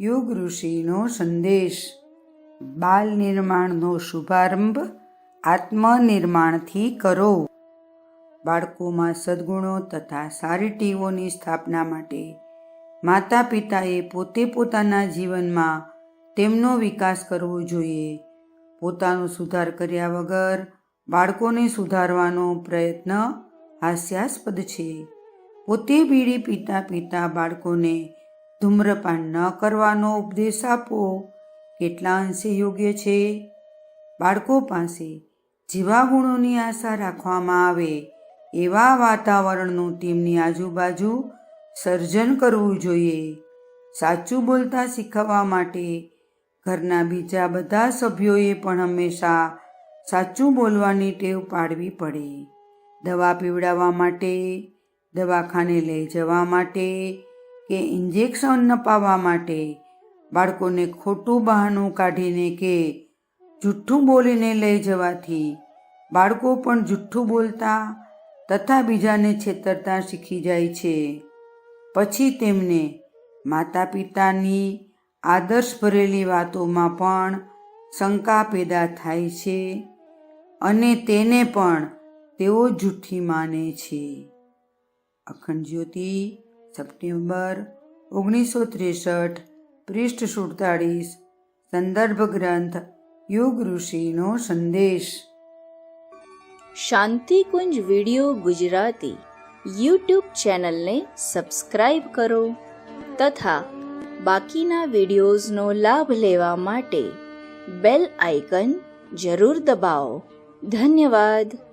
યુગ ઋષિનો સંદેશ. બાલ નિર્માણનો શુભારંભ આત્મનિર્માણથી કરો. બાળકોમાં સદ્ગુણો તથા સારી ટીવોની સ્થાપના માટે માતા પિતાએ પોતે પોતાના જીવનમાં તેમનો વિકાસ કરવો જોઈએ. પોતાનો સુધાર કર્યા વગર બાળકોને સુધારવાનો પ્રયત્ન હાસ્યાસ્પદ છે. પોતે બીડી પીતા પીતા બાળકોને ધૂમ્રપાન ન કરવાનો ઉપદેશ આપવો કેટલા અંશે યોગ્ય છે? બાળકો પાસે જેવા ગુણોની આશા રાખવામાં આવે, એવા વાતાવરણનું તેમની આજુબાજુ સર્જન કરવું જોઈએ. સાચું બોલતા શીખવવા માટે ઘરના બીજા બધા સભ્યોએ પણ હંમેશા સાચું બોલવાની ટેવ પાડવી પડે. દવા પીવડાવવા માટે, દવાખાને લઈ જવા માટે કે ઇન્જેક્શન નપાવવા માટે બાળકોને ખોટું બહાનું કાઢીને કે જુઠ્ઠું બોલીને લઈ જવાથી બાળકો પણ જુઠ્ઠું બોલતા તથા બીજાને છેતરતા શીખી જાય છે. પછી તેમને માતા પિતાની આદર્શ ભરેલી વાતોમાં પણ શંકા પેદા થાય છે અને તેને પણ તેઓ જૂઠી માને છે. અખંડ જ્યોતિ સપ્ટેમ્બર ઓગણીસો ત્રેસઠ પૃષ્ઠ સુડતાળીસ, સંદર્ભ ગ્રંથ, યોગ ઋષિનો સંદેશ. શાંતિકુંજ વિડિયો ગુજરાતી યુટ્યુબ ચેનલને સબસ્ક્રાઇબ કરો તથા બાકીના વિડિયોઝનો લાભ લેવા માટે બેલ આઇકન જરૂર દબાવો. ધન્યવાદ.